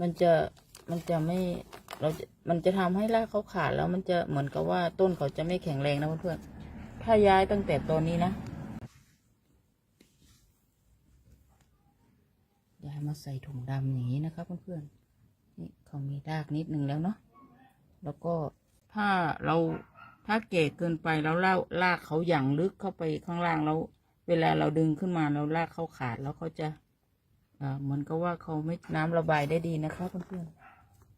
มันจะมันจะไม่เราจะมันจะทำให้รากเขาขาดแล้วมันจะเหมือนกับว่าต้นเขาจะไม่แข็งแรงนะเพื่อนๆถ้าย้ายตั้งแต่ตอนนี้นะย้ายมาใส่ถุงดำอย่างนี้นะครับเพื่อนๆนี่เขามีรากนิดนึงแล้วเนาะแล้วก็ถ้าเราถ้าเก่เกินไปแล้วลากลากเขาอย่างลึกเข้าไปข้างล่างแล้ว เวลาเราดึงขึ้นมาแล้วลากเขาขาดแล้วเขาจะ อ่าเหมือนกับว่าเขาไม่น้ำระบายได้ดีนะคะเพื่อน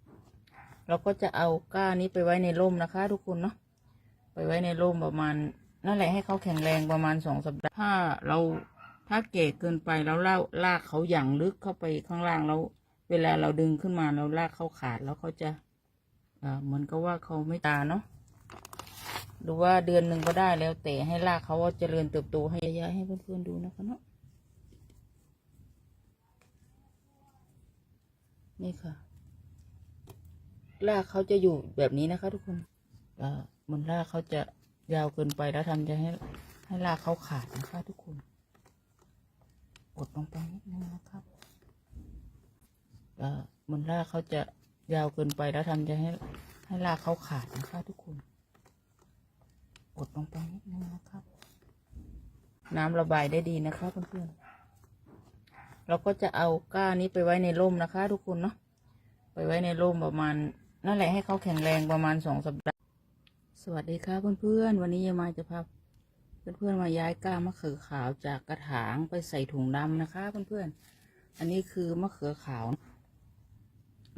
ๆเราก็จะเอาก้านนี้ไปไว้ในร่มนะคะ ทุกคนเนาะไปไว้ในร่มประมาณนั่นแหละให้เขาแข็งแรงประมาณสองสัปดาห์ถ้าเราถ้าเก่เกินไปแล้วลากลากเขาอย่างลึกเข้าไปข้างล่างแล้วเวลาเราดึงขึ้นมาแล้วลากเขาขาดแล้วเขาจะอ่าเหมือนกับว่าเขาไม่ตาเนาะหรือว่าเดือนหนึ่งก็ได้แล้วแต่ให้รากเขาว่าเจริญเติบโตให้ยายให้เพื่อนๆดูนะคะเนาะ นี่ค่ะรากเขาจะอยู่แบบนี้นะคะ ทุกคนเอ่อเหมันรากเขาจะยาวเกินไปแล้วทำจะให้ ให้รากเขาขาดนะคะ ทุกคนกดลงไปนิดนึงนะครับเอ่อเหมันรากเขาจะยาวเกินไปแล้วทำจะให้ ให้รากเขาขาดนะคะ ทุกคนกดลงไปนิดนึงนะครับ น้ำระบายได้ดีนะคะเพื่อนๆ เราก็จะเอาก้านี้ไปไว้ในร่มนะคะ ทุกคนเนาะไปไว้ในร่มประมาณนั่นแหละให้เขาแข็งแรงประมาณสองสัปดาห์ สวัสดีค่ะเพื่อนๆ วันนี้ยายมาจะพาเพื่อนๆมาย้ายก้ามะเขือขาวจากกระถางไปใส่ถุงดำนะคะ เพื่อนๆ อันนี้คือมะเขือขาว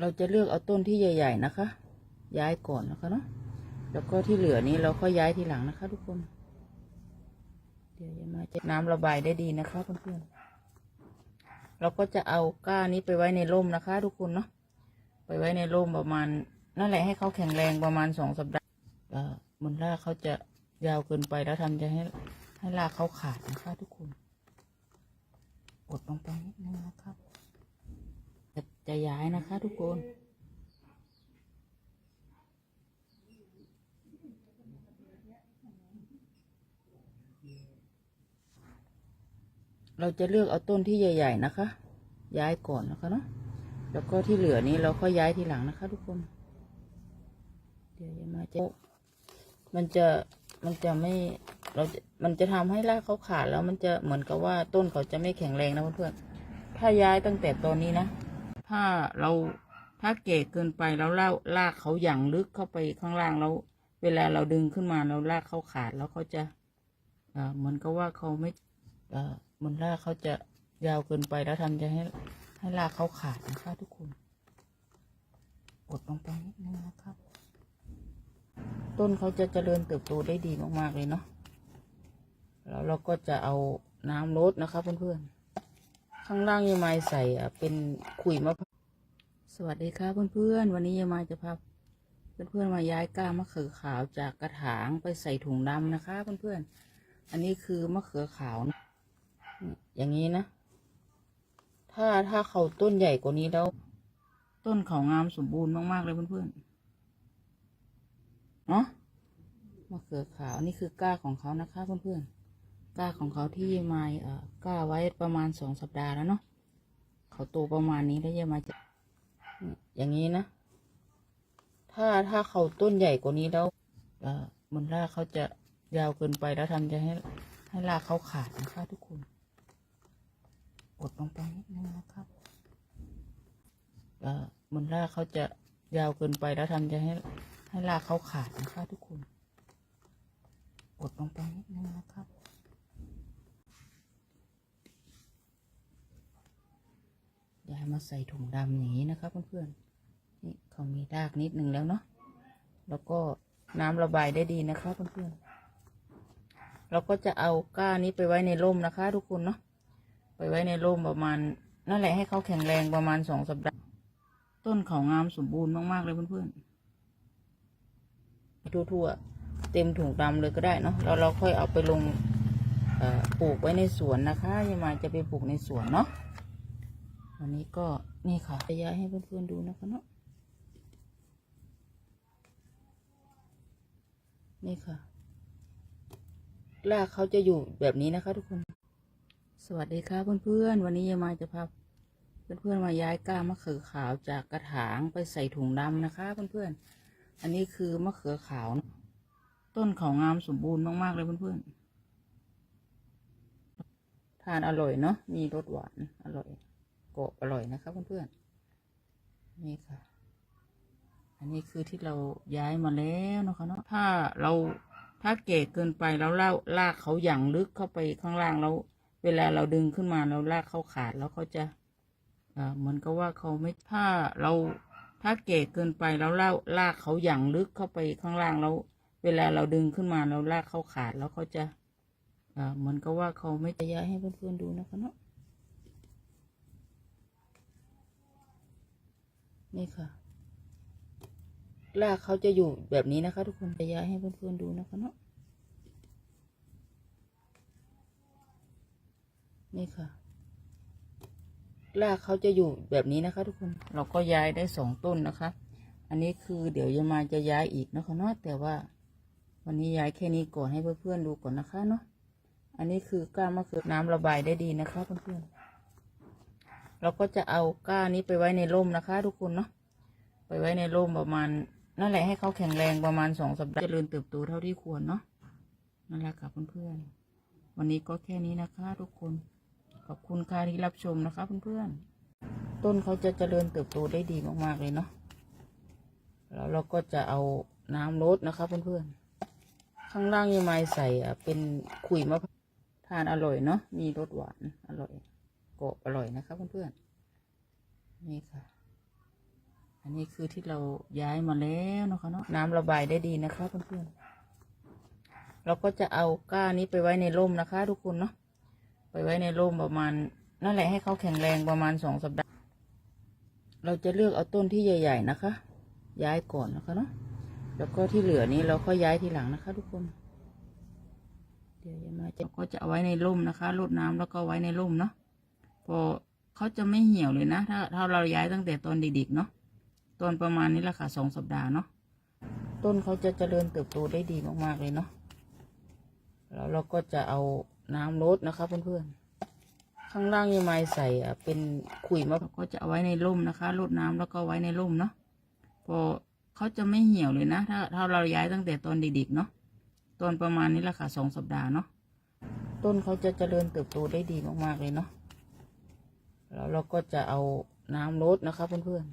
เราจะเลือกเอาต้นที่ใหญ่ ๆนะคะ ย้ายก่อนนะคะเนาะแล้วก็ที่เหลือนี้เราก็ย้ายทีหลังนะคะ ทุกคน เดี๋ยวยายมาจะน้ำระบายได้ดีนะคะเพื่อนๆ เราก็จะเอาก้านนี้ไปไว้ในร่มนะคะ ทุกคนเนาะไปไว้ในร่มประมาณนั่นแหละให้เขาแข็งแรงประมาณสองสัปดาห์เอ่อมันรากเขาจะยาวเกินไปแล้วทำจะให้ให้รากเขาขาดนะคะทุกคนกดลงไปนิดนึงนะครับจะจะย้ายนะคะทุกคน เราจะเลือกเอาต้นที่ใหญ่ ๆ นะคะ ย้ายก่อนนะคะเนาะแล้วก็ที่เหลือนี้เราก็ย้ายทีหลังนะคะ ทุกคน เดี๋ยวยายมาจะมันจะมันจะไม่เราจะมันจะทำให้รากเขาขาดแล้วมันจะเหมือนกับว่าต้นเขาจะไม่แข็งแรงนะเพื่อนๆถ้าย้ายตั้งแต่ตอนนี้นะ ถ้าเราถ้าเก่เกินไปแล้วลากลากเขาอย่างลึกเข้าไปข้างล่างแล้วเวลาเราดึงขึ้นมาแล้วลากเขาขาดแล้วเขาจะอ่าเหมือนกับว่าเขาไม่ เอ่อเหมันรากเขาจะยาวเกินไปแล้วทำจะให้ให้รากเขาขาดนะคะทุกคนกดลงไปนิดนึงนะครับ ต้นเขาจะเจริญเติบโตได้ดีมากๆเลยเนาะแล้วเราก็จะเอาน้ำรดนะคะเพื่อนๆข้างล่างยายไม้ใส่อะเป็นขุยมะพร้าวสวัสดีค่ะเพื่อนๆวันนี้ยายไม้จะพาเพื่อนๆมาย้ายก้ามะเขือขาวจากกระถางไปใส่ถุงดำนะคะเพื่อนๆอันนี้คือมะเขือขาวนะ อย่างนี้นะ ถ้าถ้าเขาต้นใหญ่กว่านี้แล้ว ต้นเขางามสมบูรณ์มากๆเลยเพื่อนๆเนาะมะเขือขาวนี่คือก้าของเขานะคะเพื่อนๆก้าของเขาที่ยายมายเอ่อก้าไว้ประมาณสองสัปดาห์แล้วเนาะเขาโตประมาณนี้แล้วยายมายจะอย่างนี้นะ ถ้าถ้าเขาต้นใหญ่กว่านี้แล้ว เอ่อเหมันรากเขาจะยาวเกินไปแล้วทำจะให้ให้รากเขาขาดนะคะทุกคน กดลงไปนิดนึงนะครับเอ่อมันรากเขาจะยาวเกินไปแล้วทำจะให้ให้รากเขาขาดนะคะทุกคนกดลงไปนิดนึงนะครับย้ายมาใส่ถุงดำอย่างนี้นะคะเพื่อนๆนี่เขามีรากนิดนึงแล้วเนาะแล้วก็น้ำระบายได้ดีนะคะเพื่อนๆเราก็จะเอาก้านนี้ไปไว้ในร่มนะคะ ทุกคนเนาะ ไปไว้ในร่มประมาณ นั่นแหละให้เขาแข็งแรงประมาณสองสัปดาห์ ต้นเขางามสมบูรณ์มากๆเลยเพื่อนๆทั่วๆเต็มถุงดำเลยก็ได้เนาะแล้วเราค่อยเอาไปลงปลูกไว้ในสวนนะคะยายมาจะไปปลูกในสวนเนาะวันนี้ก็นี่ค่ะจะย้ายให้เพื่อนๆดูนะคะเนาะนี่ค่ะรากเขาจะอยู่แบบนี้นะคะทุกคน สวัสดีค่ะเพื่อนๆ วันนี้ยายมาจะพาเพื่อนๆมาย้ายก้ามะเขือขาวจากกระถางไปใส่ถุงดำนะคะเพื่อนๆ อันนี้คือมะเขือขาว ต้นเขางามสมบูรณ์มากๆเลยเพื่อนๆ ทานอร่อยเนาะ มีรสหวานอร่อยกรอบอร่อยนะคะเพื่อนๆ นี่ค่ะ อันนี้คือที่เราย้ายมาแล้วนะคะเนาะ ถ้าเราถ้าเก่เกินไปแล้วลากลากเขาอย่างลึกเข้าไปข้างล่างแล้ว เวลาเราดึงขึ้นมาเราลากเขาขาดแล้วเขาจะเหมือนกับว่าเขาไม่ถ้าเราถ้าเก่เกินไปแล้วลากลากเขาอย่างลึกเข้าไปข้างล่างแล้ว เวลาเราดึงขึ้นมาเราลากเขาขาดแล้วเขาจะเหมือนกับว่าเขาไม่จะย้ายให้เพื่อนๆดูนะคะเนาะนี่ค่ะ ลากเขาจะอยู่แบบนี้นะคะ ทุกคนจะย้ายให้เพื่อนๆดูนะคะเนาะ นี่ค่ะรากเขาจะอยู่แบบนี้นะคะ ทุกคน เราก็ย้ายได้สองต้นนะคะ อันนี้คือเดี๋ยวจะมาจะย้ายอีกนะคะเนาะแต่ว่า วันนี้ย้ายแค่นี้ก่อนให้เพื่อนๆดูก่อนนะคะเนาะอันนี้คือก้านมะเขือน้ำระบายได้ดีนะคะเพื่อนๆเราก็จะเอาก้านนี้ไปไว้ในร่มนะคะ ทุกคนเนาะไปไว้ในร่มประมาณนั่นแหละให้เขาแข็งแรงประมาณสองสัปดาห์เจริญเติบโตเท่าที่ควรเนาะนั่นแหละค่ะเพื่อนๆวันนี้ก็แค่นี้นะคะ ทุกคน อบคุณค่ะที่รับชมนะคะเพื่อนๆ ต้นเขาจะเจริญเติบโตได้ดีมากๆเลยเนาะ แล้วเราก็จะเอาน้ำรดนะคะเพื่อนๆ ข้างล่างยังไม้ใส่อะเป็นขุยมะพร้าวทานอร่อยเนาะ มีรสหวานอร่อยกรอบอร่อยนะคะเพื่อนๆ นี่ค่ะ อันนี้คือที่เราย้ายมาแล้วนะคะเนาะ น้ำระบายได้ดีนะคะเพื่อนๆ เราก็จะเอาก้านี้ไปไว้ในร่มนะคะ ทุกคนเนาะ ไปไว้ในร่มประมาณนั่นแหละให้เขาแข็งแรงประมาณสองสัปดาห์ เราจะเลือกเอาต้นที่ใหญ่ ๆ นะคะ ย้ายก่อนนะคะเนาะแล้วก็ที่เหลือนี้เราก็ย้ายทีหลังนะคะ ทุกคน เดี๋ยวจะมาจะก็จะเอาไว้ในร่มนะคะรดน้ำแล้วก็ไว้ในร่มเนาะพอเขาจะไม่เหี่ยวเลยนะ ถ้าถ้าเราย้ายตั้งแต่ตอนเด็กๆเนาะตอนประมาณนี้แหละค่ะสองสัปดาห์เนาะต้นเขาจะเจริญเติบโตได้ดีมากๆเลยเนาะแล้วเราก็จะเอา น้ำรดนะคะเพื่อนๆ ข้างล่างยังไม้ใส่อะเป็นขุยมะพร้าวก็จะเอาไว้ในร่มนะคะรดน้ำแล้วก็ไว้ในร่มเนาะพอเขาจะไม่เหี่ยวเลยนะ ถ้าถ้าเราย้ายตั้งแต่ตอนเด็กๆเนาะตอนประมาณนี้แหละค่ะสองสัปดาห์เนาะต้นเขาจะเจริญเติบโตได้ดีมากๆเลยเนาะแล้วเราก็จะเอาน้ำรดนะคะเพื่อน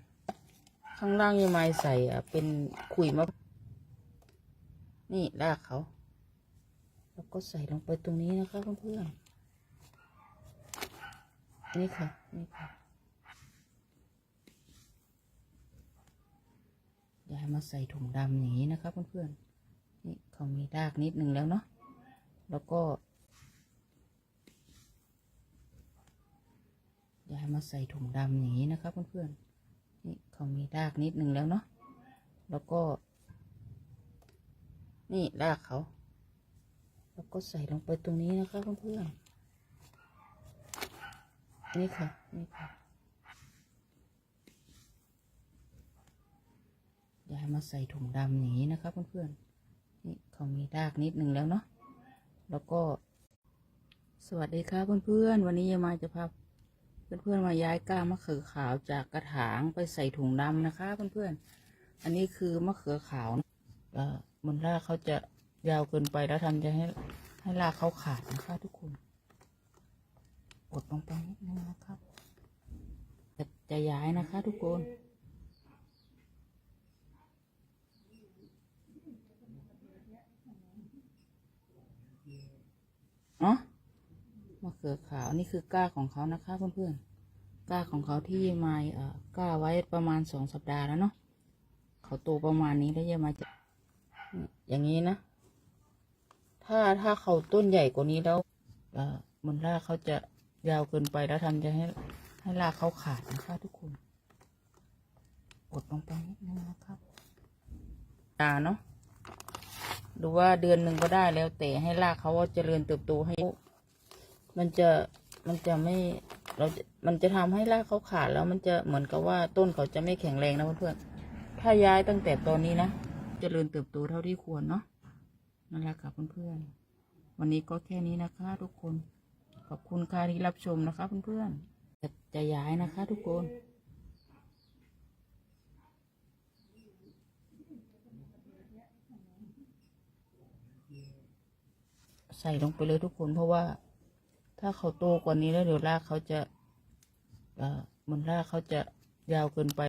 ๆ ข้างล่างยังไม้ใส่อะเป็นขุยมะพร้าวนี่รากเขา แล้วก็ใส่ลงไปตรงนี้นะคะเพื่อนๆนี่ค่ะนี่ค่ะยายมาใส่ถุงดำอย่างนี้นะคะเพื่อนๆนี่เขามีรากนิดนึงแล้วเนาะแล้วก็ยายมาใส่ถุงดำอย่างนี้นะคะเพื่อนๆนี่เขามีรากนิดนึงแล้วเนาะแล้วก็ นี่รากเขา แล้วก็ใส่ลงไปตรงนี้นะคะเพื่อนๆนี่ค่ะนี่ค่ะยายมาใส่ถุงดำอย่างนี้นะคะเพื่อนๆนี่เขามีรากนิดนึงแล้วเนาะแล้วก็ สวัสดีค่ะเพื่อนๆวันนี้ยายมาจะพาเพื่อนๆมาย้ายก้ามะเขือขาวจากกระถางไปใส่ถุงดำนะคะเพื่อนๆอันนี้คือมะเขือขาวนะเอ่อมันรากเขาจะ ยาวเกินไปแล้วทำจะให้ให้รากเขาขาดนะคะทุกคนกดลงไปนิดนึงนะครับจะจะย้ายนะคะทุกคนเนาะมะเขือขาวนี่คือก้าของเขานะคะเพื่อนๆก้าของเขาที่มาเอ่อก้าไว้ประมาณสองสัปดาห์แล้วเนาะเขาโตประมาณนี้แล้วจะมาจะอย่างนี้นะ ถ้าถ้าเขาต้นใหญ่กว่านี้แล้วอมันรากเขาจะยาวเกินไปแล้วทำจะให้ให้รากเขาขาดนะคะทุกคนกดลงไปนิดนึงนะครับตาเนาะหรือว่าเดือนหนึ่งก็ได้แล้วแต่ให้รากเขาว่าเจริญเติบโตให้ มันจะมันจะไม่เราจะมันจะทำให้รากเขาขาดแล้วมันจะเหมือนกับว่าต้นเขาจะไม่แข็งแรงนะเพื่อนๆถ้าย้ายตั้งแต่ตอนนี้นะ เจริญเติบโตเท่าที่ควรเนาะ นั่นแหละค่ะเพื่อนๆ วันนี้ก็แค่นี้นะคะทุกคน ขอบคุณค่ะที่รับชมนะคะเพื่อนๆจะจะย้ายนะคะทุกคนใส่ลงไปเลยทุกคนเพราะว่า ถ้าเขาโตกว่านี้แล้วเดี๋ยวรากเขาจะ เอ่อมันรากเขาจะยาวเกินไป